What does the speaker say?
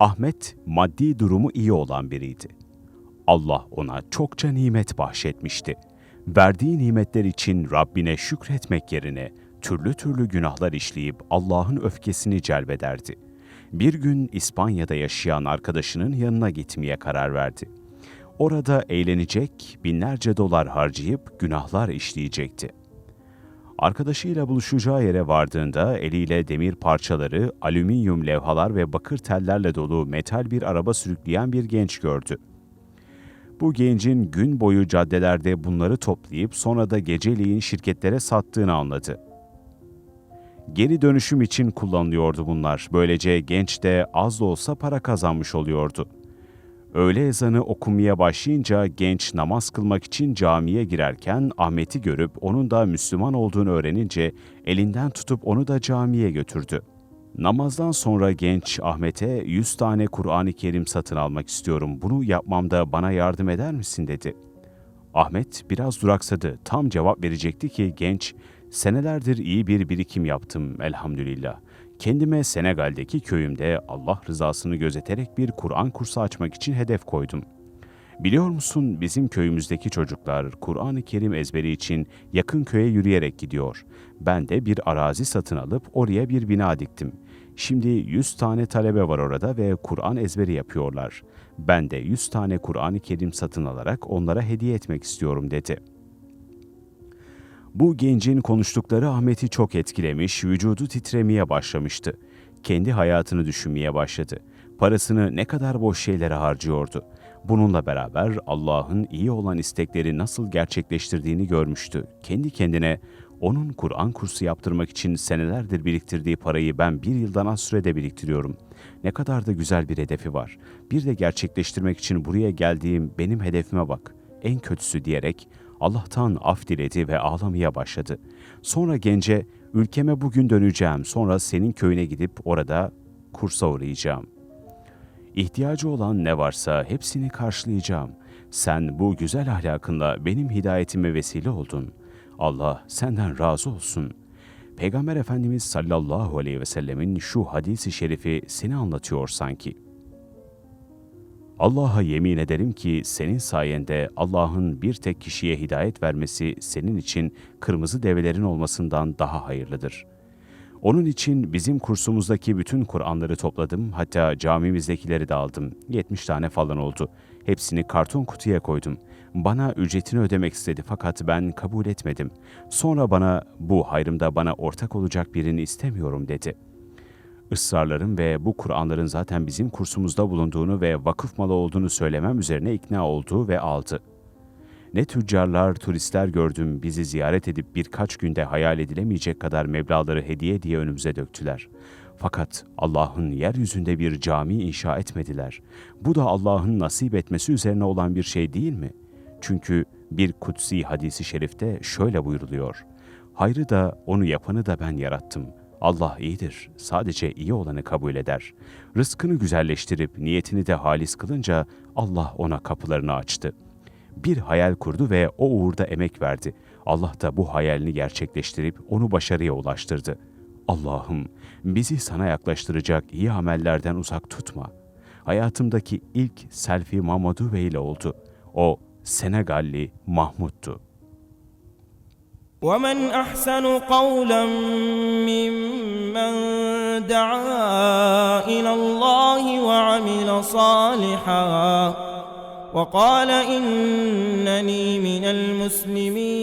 Ahmet maddi durumu iyi olan biriydi. Allah ona çokça nimet bahşetmişti. Verdiği nimetler için Rabbine şükretmek yerine türlü türlü günahlar işleyip Allah'ın öfkesini celbederdi. Bir gün İspanya'da yaşayan arkadaşının yanına gitmeye karar verdi. Orada eğlenecek, binlerce dolar harcayıp günahlar işleyecekti. Arkadaşıyla buluşacağı yere vardığında eliyle demir parçaları, alüminyum levhalar ve bakır tellerle dolu metal bir araba sürükleyen bir genç gördü. Bu gencin gün boyu caddelerde bunları toplayıp sonra da geceliğin şirketlere sattığını anladı. Geri dönüşüm için kullanılıyordu bunlar. Böylece genç de az da olsa para kazanmış oluyordu. Öğle ezanı okumaya başlayınca genç namaz kılmak için camiye girerken Ahmet'i görüp onun da Müslüman olduğunu öğrenince elinden tutup onu da camiye götürdü. Namazdan sonra genç Ahmet'e 100 tane Kur'an-ı Kerim satın almak istiyorum. Bunu yapmamda bana yardım eder misin dedi. Ahmet biraz duraksadı. Tam cevap verecekti ki genç, senelerdir iyi bir birikim yaptım elhamdülillah. Kendime Senegal'deki köyümde Allah rızasını gözeterek bir Kur'an kursu açmak için hedef koydum. Biliyor musun bizim köyümüzdeki çocuklar Kur'an-ı Kerim ezberi için yakın köye yürüyerek gidiyor. Ben de bir arazi satın alıp oraya bir bina diktim. Şimdi 100 tane talebe var orada ve Kur'an ezberi yapıyorlar. Ben de 100 tane Kur'an-ı Kerim satın alarak onlara hediye etmek istiyorum dedi.'' Bu gencin konuştukları Ahmet'i çok etkilemiş, vücudu titremeye başlamıştı. Kendi hayatını düşünmeye başladı. Parasını ne kadar boş şeylere harcıyordu. Bununla beraber Allah'ın iyi olan istekleri nasıl gerçekleştirdiğini görmüştü. Kendi kendine onun Kur'an kursu yaptırmak için senelerdir biriktirdiği parayı ben bir yıldan az sürede biriktiriyorum. Ne kadar da güzel bir hedefi var. Bir de gerçekleştirmek için buraya geldiğim benim hedefime bak. En kötüsü diyerek Allah'tan af diledi ve ağlamaya başladı. Sonra gence, ülkeme bugün döneceğim, sonra senin köyüne gidip orada kursa uğrayacağım. İhtiyacı olan ne varsa hepsini karşılayacağım. Sen bu güzel ahlakınla benim hidayetime vesile oldun. Allah senden razı olsun. Peygamber Efendimiz sallallahu aleyhi ve sellemin şu hadisi şerifi seni anlatıyor sanki.'' Allah'a yemin ederim ki senin sayende Allah'ın bir tek kişiye hidayet vermesi senin için kırmızı develerin olmasından daha hayırlıdır. Onun için bizim kursumuzdaki bütün Kur'anları topladım, hatta camimizdekileri de aldım. 70 tane falan oldu. Hepsini karton kutuya koydum. Bana ücretini ödemek istedi fakat ben kabul etmedim. Sonra bana bu hayrımda bana ortak olacak birini istemiyorum dedi.'' Israrlarım ve bu Kur'anların zaten bizim kursumuzda bulunduğunu ve vakıf malı olduğunu söylemem üzerine ikna oldu ve aldı. Ne tüccarlar, turistler gördüm bizi ziyaret edip birkaç günde hayal edilemeyecek kadar meblaları hediye diye önümüze döktüler. Fakat Allah'ın yeryüzünde bir cami inşa etmediler. Bu da Allah'ın nasip etmesi üzerine olan bir şey değil mi? Çünkü bir kutsi hadisi şerifte şöyle buyruluyor. Hayrı da onu yapanı da ben yarattım.'' Allah iyidir, sadece iyi olanı kabul eder. Rızkını güzelleştirip niyetini de halis kılınca Allah ona kapılarını açtı. Bir hayal kurdu ve o uğurda emek verdi. Allah da bu hayalini gerçekleştirip onu başarıya ulaştırdı. Allah'ım bizi sana yaklaştıracak iyi amellerden uzak tutma. Hayatımdaki ilk selfie Mamadou Bey ile oldu. O Senegalli Mahmut'tu. ومن أحسن قولا ممن دعا إلى الله وعمل صالحا وقال إنني من المسلمين.